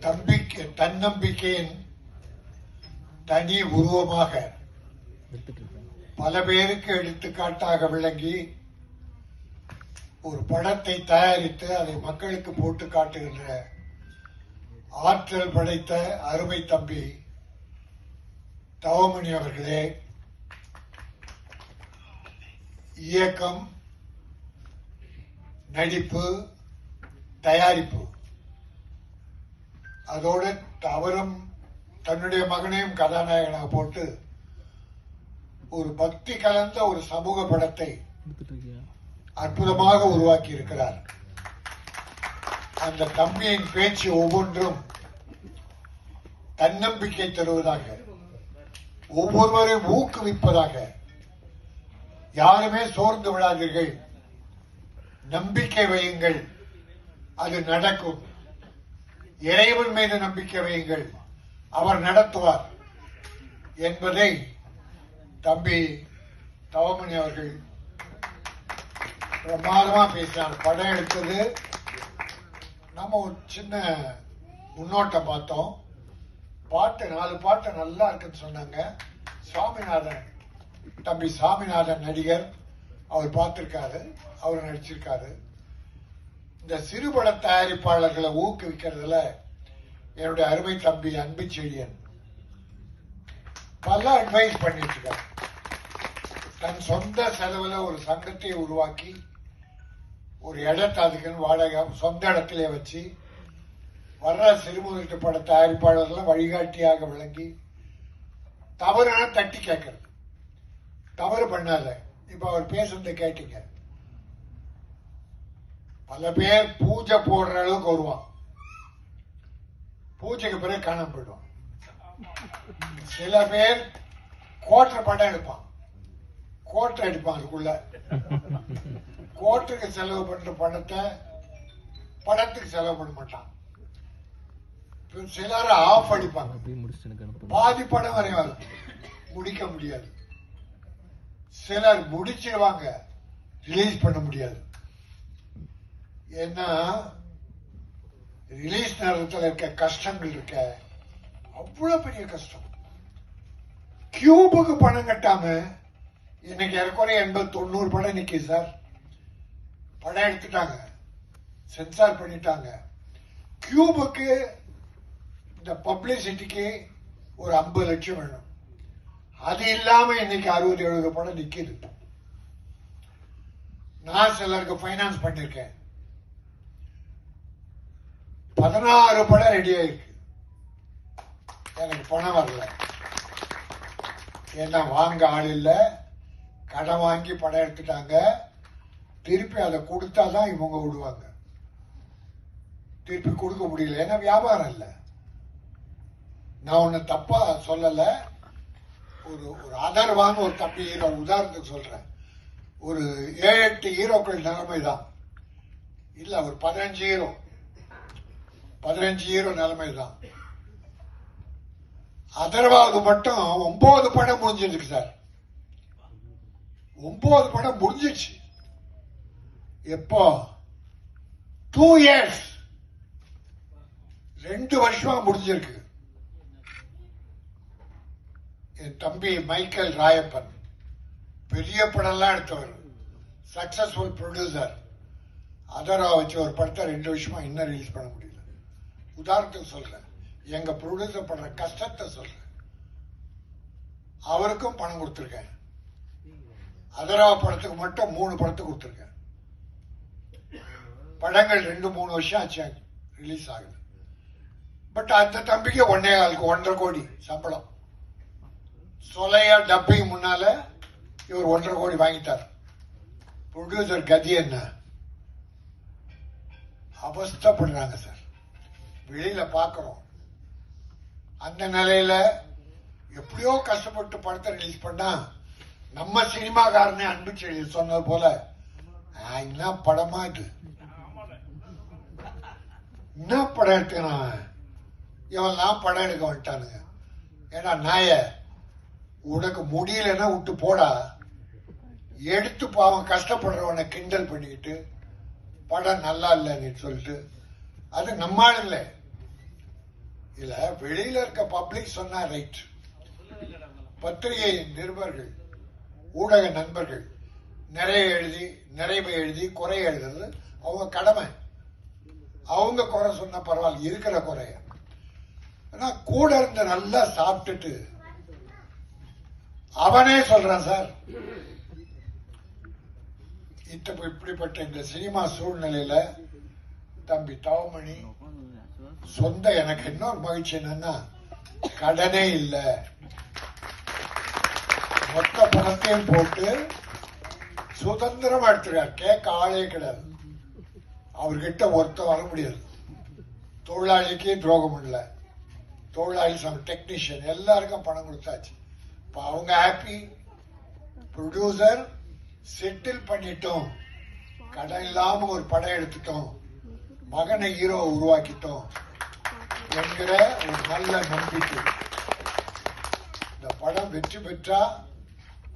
தம்பிக்கை தன்னம்பிக்கையின் தனி உருவமாக பல பேருக்கு எடுத்துக்காட்டாக விளங்கி ஒரு படத்தை தயாரித்து அதை மக்களுக்கு போட்டு காட்டுகின்ற ஆற்றல் படைத்த அருமை தம்பி தவமணி அவர்களே இயக்கம் நடிப்பு தயாரிப்பு. அதோடு அவரும் தன்னுடைய மகனையும் கதாநாயகனாக போட்டு ஒரு பக்தி கலந்த ஒரு சமூக படத்தை அற்புதமாக உருவாக்கி இருக்கிறார் அந்த தம்பியின் பேச்சு ஒவ்வொன்றும் தன்னம்பிக்கை தருவதாக ஒவ்வொருவரையும் ஊக்குவிப்பதாக. யாருமே சோர்ந்து விடாதீர்கள். நம்பிக்கை வையுங்கள். அது நடக்கும். இறைவன் மீது நம்பிக்கை வையுங்கள். அவர் நடத்துவார் என்பதை தம்பி தவமணி அவர்கள் பிரமாதமா பேசினார். படம் எடுத்தது. நம்ம ஒரு சின்ன முன்னோட்டம் பார்த்தோம். பாட்டு நாலு பாட்டு நல்லா இருக்குன்னு சொன்னாங்க. சுவாமிநாதன் தம்பி சாமிநாதன் நடிகர். அவர் பார்த்திருக்காரு. அவர் நடிச்சிருக்காரு. இந்த சிறுபட தயாரிப்பாளர்களை ஊக்குவிக்கிறதுல என்னுடைய அருமை தம்பி அன்பு செழியன் பல அட்வைஸ் பண்ணிட்டு இருக்காரு தன் சொந்த செலவுல ஒரு சங்கத்தை உருவாக்கி ஒரு இடத்தை அதுக்குன்னு வாடகை சொந்த இடத்துல வச்சு வர்ற சிறுமுதலீட்டு பட தயாரிப்பாளர்கள் வழிகாட்டியாக விளங்கி தவறான தட்டி கேட்கறது. தவறு பண்ணாத. இப்ப அவர் பேசுறத கேட்டீங்க. பல பேர் பூஜை போடுற அளவுக்கு வருவான். பூஜைக்கு பிறகு காணாம போயிடுவான். சில பேர் கோட்டை படம் எடுப்பான். கோட்டை எடுப்பான் அதுக்குள்ள. கோட்டுக்கு செலவு பண்ற பணத்தை படத்துக்கு செலவு பண்ண மாட்டான். சிலர் ஆஃப் அடிப்பாங்க பாதி படம் வரைவாங்க முடிக்க முடியாது. சிலர் முடிச்சிடுவாங்க ரிலீஸ் பண்ண முடியாது. ஏன்னா ரிலீஸ் நேரத்தில் இருக்க கஷ்டங்கள் இருக்க. அவ்வளவு பெரிய கஷ்டம். கியூபுக்கு பணம் கட்டாம இன்னைக்கு ஏறக்குறைய எண்பது தொண்ணூறு படம் நிற்கி சார் படம் எடுத்துட்டாங்க. சென்சார் பண்ணிட்டாங்க. கியூபுக்கு இந்த பப்ளிசிட்டிக்கு ஒரு ஐம்பது லட்சம் வேணும். அது இல்லாம இன்னைக்கு அறுபது எழுபது படம் நிற்கிது நான் சிலருக்கு ஃபைனான்ஸ் பண்ணியிருக்கேன் பதினாறு படம் ரெடி ஆயிருக்கு. எனக்கு பணம் வரல. ஏன்னா வாங்க ஆள் இல்லை. கடன் வாங்கி படம் எடுத்துட்டாங்க. திருப்பி அதை கொடுத்தா தான் இவங்க விடுவாங்க. திருப்பி கொடுக்க முடியல. ஏன்னா வியாபாரம் இல்லை. நான் ஒன்று தப்பாக சொல்லலை. ஒரு ஒரு ஆதரவான ஒரு தம்பி ஹீரோ உதாரணத்துக்கு சொல்கிறேன் ஒரு ஏழு எட்டு ஹீரோக்கள் நிலைமை தான் இல்லை ஒரு பதினஞ்சு ஹீரோ பதினஞ்சு ஹீரோ நிலைமை தான் அதர்வாவுக்கு மட்டும் ஒன்பது படம் முடிஞ்சிருக்கு சார். ஒன்பது படம் முடிஞ்சிச்சு எப்போ? டூ இயர்ஸ் ரெண்டு வருஷமா முடிஞ்சிருக்கு. என் தம்பி மைக்கேல் ராயப்பன். பெரிய படம்லாம் எடுத்தவர். சக்சஸ்ஃபுல் ப்ரொடியூசர் அதரா வச்சு ஒரு படத்தை ரெண்டு வருஷமா இன்னும் ரிலீஸ் பண்ண முடியல. உதாரணத்துக்கு சொல்றேன். எங்க ப்ரொடியூசர் படுற கஷ்டத்தை சொல்றேன். அவருக்கும் பணம் கொடுத்துருக்கேன். அதரா படத்துக்கு மட்டும் மூணு படத்துக்கு கொடுத்துருக்கேன். படங்கள் ரெண்டு மூணு வருஷம் ஆச்சு ரிலீஸ் ஆகுது. பட் அந்த தம்பிக்கு ஒன்னே காலுக்கு ஒன்றரை கோடி சம்பளம். சொலையா டப்பிங் முன்னால இவர் ஒன்றரை கோடி வாங்கிட்டார். ப்ரொடியூசர் கதி என்ன? அவஸ்தப்படுறாங்க சார் வெளியில பாக்குறோம் அந்த நிலையில எப்படியோ கஷ்டப்பட்டு படத்தை ரிலீஸ் பண்ணா நம்ம சினிமாக்காரனே அன்பு செடி சொன்னது போல "ஆ, என்ன படமா இது? என்ன படம் எடுத்துக்கிறான் இவன்லாம் படம் எடுக்க வந்துட்டானுங்க. ஏன்னா நாய உனக்கு முடியலன்னா விட்டு போடா. எடுத்து பாவம் கஷ்டப்படுறவனை கிண்டல் பண்ணிக்கிட்டு படம் நல்லா இல்லைன்னு சொல்லிட்டு அது நம்மால் இல்லை இல்ல வெளியில இருக்க பப்ளிக் சொன்னா ரைட் பத்திரிகை நிருபர்கள் ஊடக நண்பர்கள் நிறைய எழுதி நிறைவு எழுதி குறை எழுதுறது அவங்க கடமை. அவங்க குறை சொன்னா பரவாயில்ல இருக்கிற குறைய. ஆனா கூட இருந்து நல்லா சாப்பிட்டுட்டு அவனே சொல்றான் சார். இத்த இப்படிப்பட்ட இந்த சினிமா சூழ்நிலையில தம்பி தவமணி சொந்த எனக்கு இன்னொரு மகிழ்ச்சி என்னன்னா கடனே இல்லை. மொத்த பணத்தையும் போட்டு சுதந்திரமா எடுத்துருக்கார். கேட்க ஆளே கிடையாது. அவர்கிட்ட ஒருத்த வர முடியாது. தொழிலாளிக்கு துரோகம் இல்லை. தொழிலாளி சம டெக்னீஷியன் எல்லாருக்கும் பணம் கொடுத்தாச்சு. இப்போ அவங்க ஹாப்பி ப்ரொடியூசர் செட்டில் பண்ணிட்டோம். கடன் இல்லாம ஒரு படம் எடுத்துட்டோம். மகனை ஹீரோ உருவாக்கிட்டோம். என்கிற ஒரு நல்ல நம்பிக்கை. இந்த படம் வெற்றி பெற்றா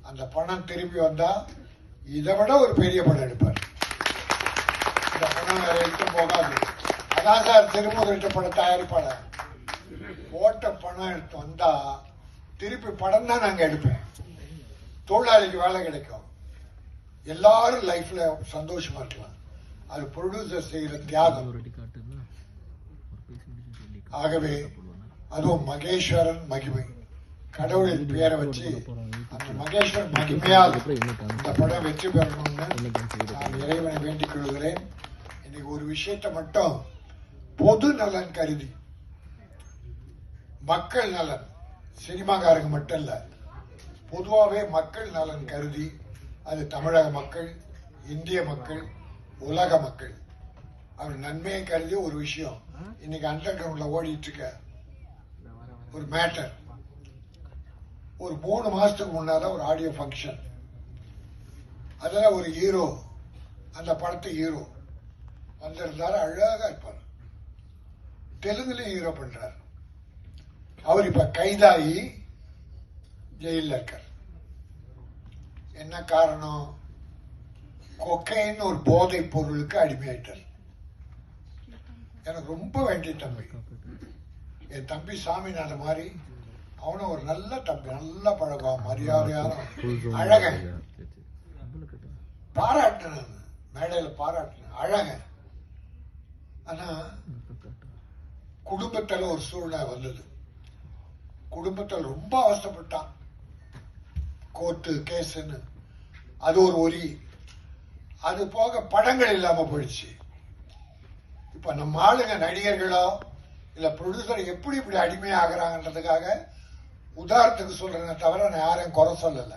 அந்த பணம் திரும்பி வந்தா இதை விட ஒரு பெரிய படம் எடுப்பார். இந்த பணம் வேற எடுத்து போகாது. அதான் சார் திருமுருகிட்ட படம் தயாரிப்பாளர். போட்ட பணம் எடுத்து வந்தா திருப்பி படம் தான் நாங்க எடுப்பேன். தொழிலாளிக்கு வேலை கிடைக்கும். எல்லாரும் லைஃப்ல சந்தோஷமா இருக்கலாம். அது ப்ரொடியூசர் செய்யற தியாகம் ஒரு வாட்டி காட்டுன்னா ஒரு பேசி முடிச்சு சொல்லி ஆகவே அதுவும் மகேஸ்வரன் மகிமை. கடவுளின் பெயரை வச்சு அந்த மகேஸ்வரன் மகிமையால் இந்த படம் வெற்றி பெறணும்னு நான் இறைவனை வேண்டிக் கொள்கிறேன். இன்னைக்கு ஒரு விஷயத்தை மட்டும் பொது நலன் கருதி மக்கள் நலன் சினிமாக்காரங்க மட்டும் இல்ல பொதுவாகவே மக்கள் நலன் கருதி அது தமிழக மக்கள் இந்திய மக்கள் உலக மக்கள். அவர் நன்மையை கருதி ஒரு விஷயம். இன்னைக்கு அண்டர் கிரவுண்ட்ல ஓடிட்டு இருக்க ஒரு மேட்டர் ஒரு மூணு மாசத்துக்கு முன்னால ஒரு ஆடியோ ஃபங்க்ஷன் அதில் ஒரு ஹீரோ அந்த படத்து ஹீரோ வந்திருந்தார் அழகாக இருப்பார். தெலுங்குலயும் ஹீரோ பண்றார். அவர் இப்ப கைதாகி ஜெயில இருக்கார். என்ன காரணம்? கொக்கைன்னு ஒரு போதைப் பொருளுக்கு அடிமையாயிட்டார். எனக்கு ரொம்ப வேண்டிய தம்பி. என் தம்பி சாமிநாத மாதிரி அவனும் ஒரு நல்ல தம்பி நல்ல பழக்கம் மரியாதையான அழகன். பாராட்டினேன் மேடையில் பாராட்டினேன் அழகன். ஆனா குடும்பத்தில் ஒரு சூழ்நிலை வந்தது. குடும்பத்தில் ரொம்ப அவஸ்தைப்பட்டான். கோர்ட்டு கேஸுன்னு. அது ஒரு ஒலி. அது போக படங்கள் இல்லாம போயிடுச்சு. இப்ப நம்ம ஆளுங்க நடிகர்களோ இல்ல ப்ரொடியூசர் எப்படி இப்படி அடிமையாகிறாங்கன்றதுக்காக உதாரணத்துக்கு சொல்றேனே தவிர நான் யாரையும் குறை சொல்லல.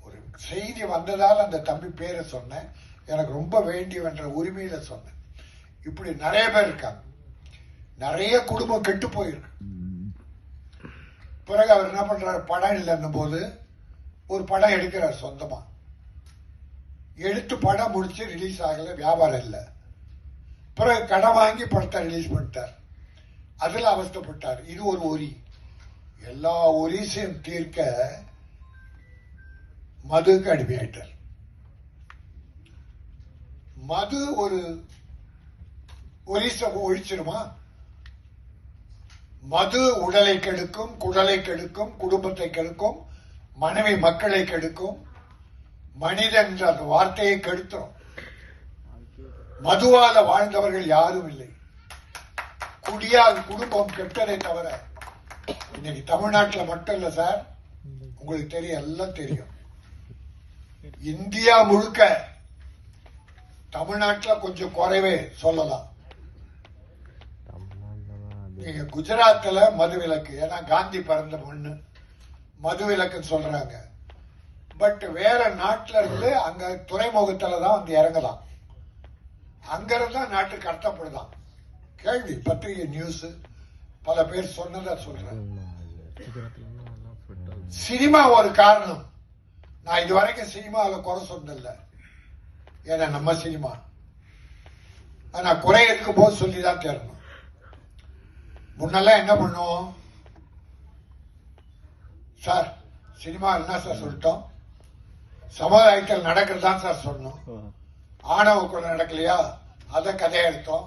ஒரு செய்தி வந்ததால் அந்த தம்பி பேரை சொன்னேன். எனக்கு ரொம்ப வேண்டியவன்ற உரிமையில சொன்னேன். இப்படி நிறைய பேர் இருக்காங்க. நிறைய குடும்பம் கெட்டு போயிருக்கு. பிறகு அவர் என்ன பண்றாரு? படம் இல்லைன்னும் போது ஒரு படம் எடுக்கிறார் சொந்தமா. எடுத்து படம் முடிச்சு ரிலீஸ் ஆகல வியாபாரம் இல்லை. பிறகு கடன் வாங்கி படத்தை ரிலீஸ் பண்ணிட்டார். அதில் அவஸ்தைப்பட்டார். இது ஒரு ஒரி. எல்லா ஒரிசையும் தீர்க்க மதுக்கு அடிமையாயிட்டார். மது ஒரு ஒரிசை ஒழிச்சிருமா? மது உடலை கெடுக்கும் குடலை கெடுக்கும் குடும்பத்தை கெடுக்கும் மனைவி மக்களை கெடுக்கும் மனிதன் என்ற அந்த வார்த்தையை கெடுத்துரும். மதுவால வாழ்ந்தவர்கள் யாரும் இல்லை. குடியால் குடும்பம் கெட்டதை தவிர இன்னைக்கு தமிழ்நாட்டில் மட்டும் இல்ல சார் உங்களுக்கு தெரியும் எல்லாம் தெரியும். இந்தியா முழுக்க தமிழ்நாட்டில் கொஞ்சம் குறைவே சொல்லலாம். நீங்க குஜராத்தில் மது விலக்கு ஏன்னா காந்தி பிறந்த மண்ணு மது விலக்குன்னு சொல்றாங்க. பட் வேற நாட்டில இருந்து அங்க துறைமுகத்துல தான் வந்து இறங்கலாம். அங்கிருந்தா நாட்டு நாட்டுக்கு கேள்வி பத்திரிகை நியூஸ் பல பேர் சொன்னதா சொல்றேன். சினிமா ஒரு காரணம். நான் இது வரைக்கும் சினிமாவில் குறை சொன்னதில்ல. ஏன்னா நம்ம சினிமா. ஆனா குறை இருக்கும் போது சொல்லி தான் தேரணும் முன்னெல்லாம் என்ன பண்ணுவோம்? சார் சினிமா என்ன சார் சொல்லிட்டோம்? சமுதாயத்தில் நடக்கிறதான் சார் சொன்னோம். ஆணவ கொலை நடக்கலையா? அத கதையை எடுத்தோம்.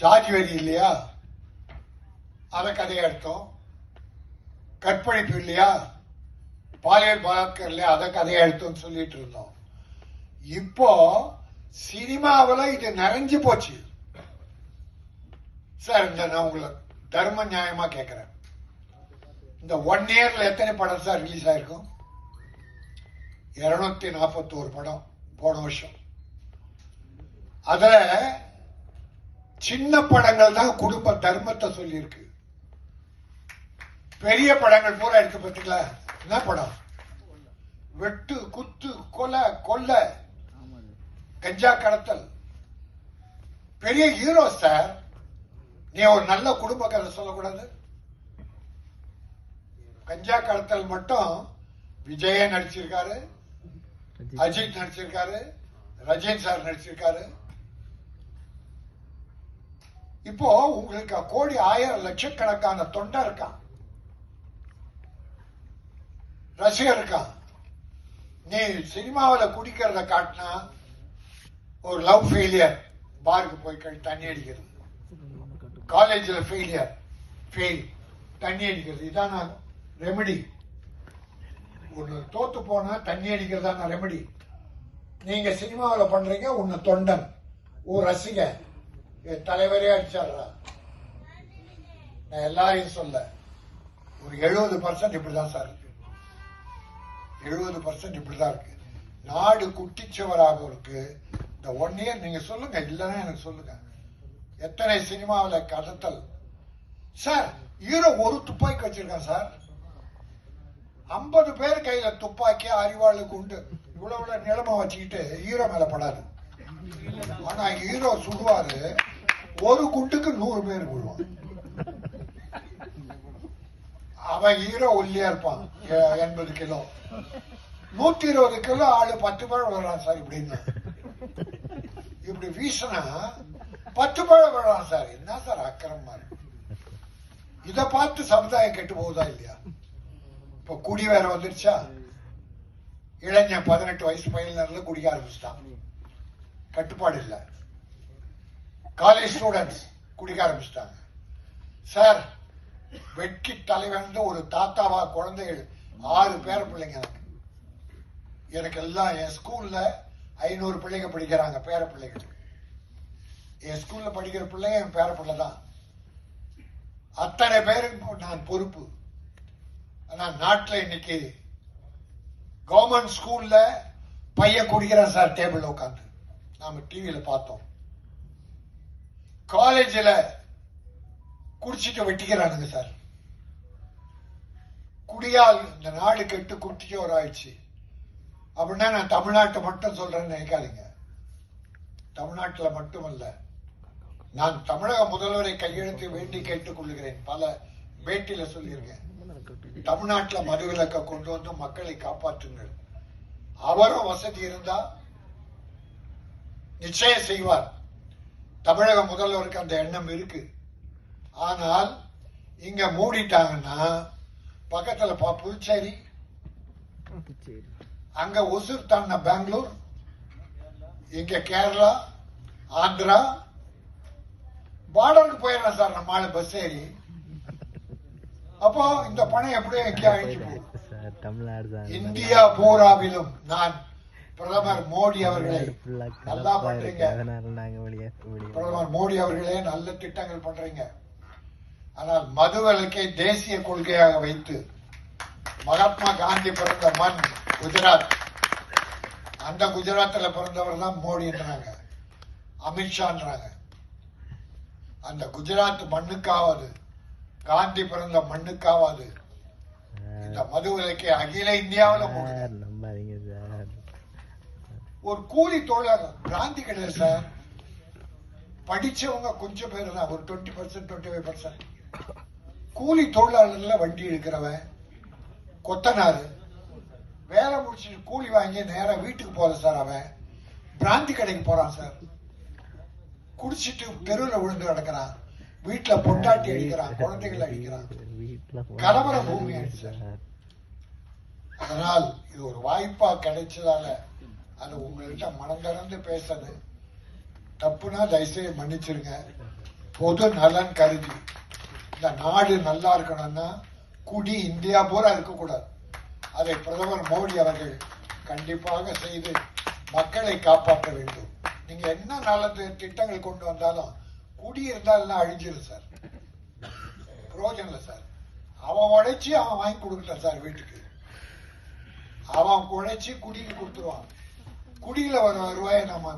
ஜாதி வெறி இல்லையா? அதை கதையை எடுத்தோம். கற்பழிப்பு இல்லையா? பாலியல் பலாத்காரம் இல்லையா? அதை கதையை எடுத்தோம்னு சொல்லிட்டு இருந்தோம். இப்போ சினிமாவில் இது நிறைஞ்சு போச்சு. சார் இந்த நான் உங்களை தர்ம நியாயமா கேட்கிறேன் இந்த ஒன் இயர்ல எத்தனை படம் சார் ரிலீஸ் ஆயிருக்கும்? இருநூத்தி நாற்பத்தோரு படம். போன வருஷம். அதுல சின்ன படங்கள் தான் குடும்ப தர்மத்தை சொல்லியிருக்கு. பெரிய படங்கள் பூரா இருக்கு பார்த்தீங்களா என்ன படம்? வெட்டு குத்து கொலை கொல்ல கஞ்சா கடத்தல். பெரிய ஹீரோ சார் நீ ஒரு நல்ல குடும்ப கதை சொல்லக்கூடாது. கஞ்சா கடத்தல் மட்டும் விஜய நடிச்சிருக்காரு. அஜித் நடிச்சிருக்காரு ரஜினி சார் நடிச்சிருக்காரு இப்போ உங்களுக்கு கோடி ஆயிரம் லட்சக்கணக்கான தொண்டை இருக்கான் ரசிகர் இருக்கான் நீ சினிமாவில் குடிக்கிறத காட்டினா ஒரு லவ் ஃபெயிலியர் பாருக்கு போய் தண்ணி அடிக்கிறது காலேஜில் ஃபெயிலியர் ஃபெயில் தண்ணி அடிக்கிறது இதான் ரெமெடி ஒன்று தோத்து போனால் தண்ணி அடிக்கிறதான ரெமடி நீங்கள் சினிமாவில் பண்ணுறீங்க உன்னை தொண்டன். ஒரு ரசிக. தலைவரே அடிச்சாடுறா நான் எல்லாரையும் சொல்ல ஒரு எழுபது பர்சன்ட் இப்படிதான் சார் இருக்கு. எழுபது பர்சன்ட் இப்படிதான் இருக்கு. நாடு குட்டிச்சவராக இருக்கு. இந்த ஒன் இயர் நீங்கள் சொல்லுங்க இல்லைன்னா எனக்கு சொல்லுங்க. எத்தனை சினிமாவில் கடத்தல்? சார் ஹீரோ ஒரு துப்பாக்கி வச்சிருக்கான் சார். ஐம்பது பேர் கையில துப்பாக்கி அறிவாளு குண்டு இவ்வளவு நிலைமை நிலமை வச்சுக்கிட்டு ஹீரோ மேல படாது. ஆனா ஹீரோ சுடுவாரு. ஒரு குண்டுக்கு நூறு பேர் விழுவான். அவன் ஹீரோ ஒல்லியா இருப்பான். எ- எண்பது கிலோ. நூத்தி இருபது கிலோ ஆளு பத்து பேர் விழுறான் சார் இப்படின்னு. இப்படி வீசினா பத்து பேர் விழுறான் சார். என்ன சார் அக்கிரமமா இருக்கு? இதை பார்த்து சமுதாயம் கெட்டு போகுதா இல்லையா? இப்போ குடி வேற வந்துருச்சா? இளைஞன் பதினெட்டு வயசு பையன்ல குடிக்க ஆரம்பிச்சிட்டான். கட்டுப்பாடு இல்லை. காலேஜ் ஸ்டூடெண்ட்ஸ் குடிக்க ஆரம்பிச்சிட்டாங்க. சார் வெட்கி தலைவன் ஒரு தாத்தாவா குழந்தைகள் ஆறு பேர பிள்ளைங்க எனக்கு. எனக்கு எல்லாம் என் ஸ்கூல்ல ஐநூறு பிள்ளைங்க படிக்கிறாங்க பேர பிள்ளைகள். என் ஸ்கூல்ல படிக்கிற பிள்ளைங்க என் பேர பிள்ளை தான். அத்தனை பேருக்கு நான் பொறுப்பு. ஆனா நாட்டில் இன்னைக்கு கவர்மெண்ட் ஸ்கூல்ல பையன் குடிக்கிறான் சார் டேபிள் உட்காந்து நாம டிவியில பார்த்தோம். காலேஜில் குடிச்சிட்டு வெட்டிக்கிறானுங்க சார். குடியால் இந்த நாடு கெட்டு குட்டிச்சோர் ஆயிடுச்சு. அப்படின்னா நான் தமிழ்நாட்டை மட்டும் சொல்றேன்னு நினைக்காதீங்க. தமிழ்நாட்டில் மட்டுமல்ல நான் தமிழக முதல்வரை கையெழுத்து வேண்டி கேட்டுக் கொள்கிறேன் பல பேட்டியில சொல்லியிருக்கேன். தமிழ்நாட்டில் மதுவிலக்கை கொண்டு வந்து மக்களை காப்பாற்றுங்கள். அவரும் வசதி இருந்தா நிச்சயம் செய்வார். தமிழக முதல்வருக்கு அந்த எண்ணம் இருக்கு. ஆனால் இங்க மூடிட்டாங்கன்னா பக்கத்துல பா- புதுச்சேரி சரி அங்க ஒசூர் தாண்டின பெங்களூர் இங்க கேரளா ஆந்திரா பார்டருக்கு போயிடலாம் சார் நம்ம ஆளு பஸ் ஏறி. அப்போ இந்த பணம் எப்படியும் எங்கேயோ அழிஞ்சு போகும் சார் தமிழ்நாடு தான். இந்தியா பூராவிலும் நான் பிரதமர் மோடி அவர்களை. நல்லா பண்றீங்க. பிரதமர் மோடி அவர்களே நல்ல திட்டங்கள் பண்றீங்க. ஆனால் மதுவிலக்கை தேசிய கொள்கையாக வைத்து மகாத்மா காந்தி பிறந்த மண் குஜராத். அந்த குஜராத்ல பிறந்தவர் தான் மோடின்றாங்க அமித்ஷான்றாங்க. அந்த குஜராத் மண்ணுக்காவது காந்தி பிறந்த மண்ணுக்காவது. இந்த மதுவிலக்கை அகில இந்தியாவுல ஒரு கூலி தொழிலாளர் பிராந்தி கிடையாது சார். படிச்சவங்க கொஞ்சம் பேர் தான் ஒரு twenty percent twenty five percent கூலி தொழிலாளர்ல வண்டி எடுக்கிறவன் கொத்தனாரு. வேலை முடிச்சுட்டு கூலி வாங்கி நேரா வீட்டுக்கு போற சார் அவன். பிராந்தி கடைக்கு போறான் சார். குடிச்சிட்டு தெருவில் விழுந்து கிடக்குறான். வீட்டுல பொண்டாட்டி அடிக்கிறான் குழந்தைகள் அடிக்கிறான். வீட்டுல பூமி ஆயிடுச்சு அதனால் இது ஒரு வாய்ப்பா கிடைச்சதால அது உங்கள்கிட்ட மனம் திறந்து பேசுறது தப்புனா தயவுசெய்து மன்னிச்சிருங்க. பொது நலன் கருதி. இந்த நாடு நல்லா இருக்கணும்னா குடி இந்தியா பூரா இருக்கக்கூடாது. அதை பிரதமர் மோடி அவர்கள் கண்டிப்பாக செய்து மக்களை காப்பாற்ற வேண்டும். நீங்க என்ன நல்ல திட்டங்கள் கொண்டு வந்தாலும் குடி இருந்தாலும் அழிஞ்சிடும் சார். பிரயோஜனம் இல்லை சார். அவன் உழைச்சி அவன் வாங்கி கொடுக்கட்டும் சார் வீட்டுக்கு. அவன் உழைச்சி குடிக்கு கொடுத்துருவான். குடியில வர வருவாயை நம்ம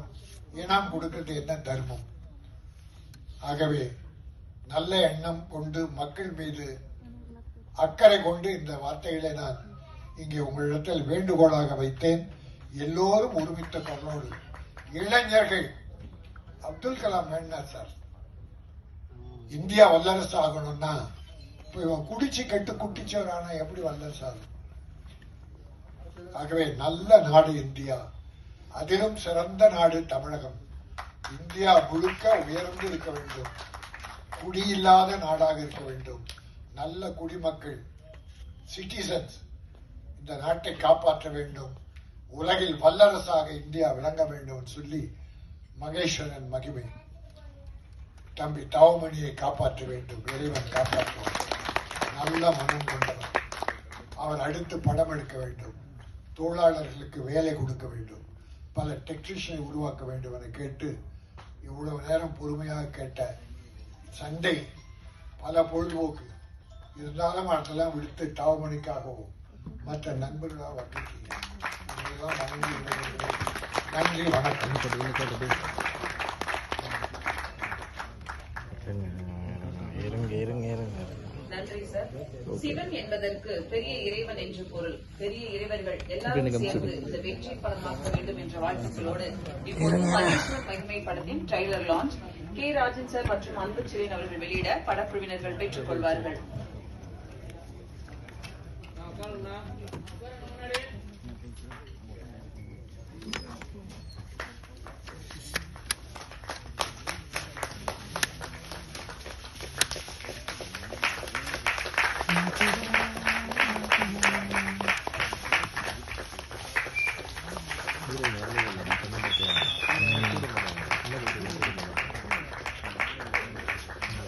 இனம் கொடுக்கறது என்ன தர்மம்? ஆகவே நல்ல எண்ணம் கொண்டு மக்கள் மீது அக்கறை கொண்டு இந்த வார்த்தைகளை நான் இங்கே உங்களிடத்தில் வேண்டுகோளாக வைத்தேன். எல்லோரும் ஒருமித்த கண்ணோடு. இளைஞர்கள் அப்துல் கலாம் வேண்டாம் சார். இந்தியா வல்லரசு ஆகணும்னா இப்போ இவன் குடிச்சு கெட்டு குட்டிச்சவரானா எப்படி வல்லரசு ஆகும்? ஆகவே நல்ல நாடு இந்தியா. அதிலும் சிறந்த நாடு தமிழகம். இந்தியா முழுக்க உயர்ந்து இருக்க வேண்டும். குடியில்லாத நாடாக இருக்க வேண்டும். நல்ல குடிமக்கள் சிட்டிசன்ஸ் இந்த நாட்டை காப்பாற்ற வேண்டும். உலகில் வல்லரசாக இந்தியா விளங்க வேண்டும் சொல்லி மகேஸ்வரன் மகிமை. தம்பி தவமணியை காப்பாற்ற வேண்டும் இறைவன் காப்பாற்றுவார் நல்ல மனம் கொண்டவர் அவர் அடுத்து படம் எடுக்க வேண்டும். தொழிலாளர்களுக்கு வேலை கொடுக்க வேண்டும். பல டெக்னீஷியனை உருவாக்க வேண்டும் என கேட்டு இவ்வளவு நேரம் பொறுமையாக கேட்ட சண்டை பல பொழுதுபோக்கு. இருந்தாலும் அதெல்லாம் விடுத்து தவமணிக்காகவும் மற்ற நண்பர்களாக வந்துட்டீங்க உங்களெல்லாம் வணங்கி நன்றி வணக்கம். இருங்க இருங்க இருங்க நன்றி சார் சிவன் என்பதற்கு பெரிய இறைவன் என்று பொருள். பெரிய இறைவர்கள் எல்லாரும் சேர்ந்து இந்த வெற்றி படமாக்க வேண்டும் என்ற வாழ்த்துக்களோடு இப்போது மகேஸ்வர் மகிமை படத்தின் trailer launch K. Rajan sir மற்றும் அன்பு சிலைன் அவர்கள் வெளியிட படக்குழுவினர்கள் பெற்றுக் கொள்வார்கள்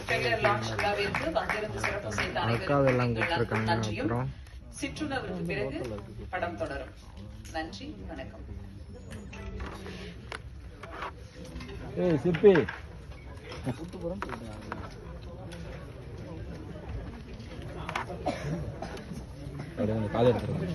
ட்ரைலர் லான்ச் விழாவிற்கு வந்திருந்து சிறப்பு செய்த அக்காவை எல்லாம் அனைவருக்கும் எங்கள் கூப்பிட்டுருக்காங்க அப்புறம் சிற்றுணர்வுக்கு பிறகு படம் தொடரும். நன்றி வணக்கம். ஏய் சிற்பி. காலை எடுத்துருங்க.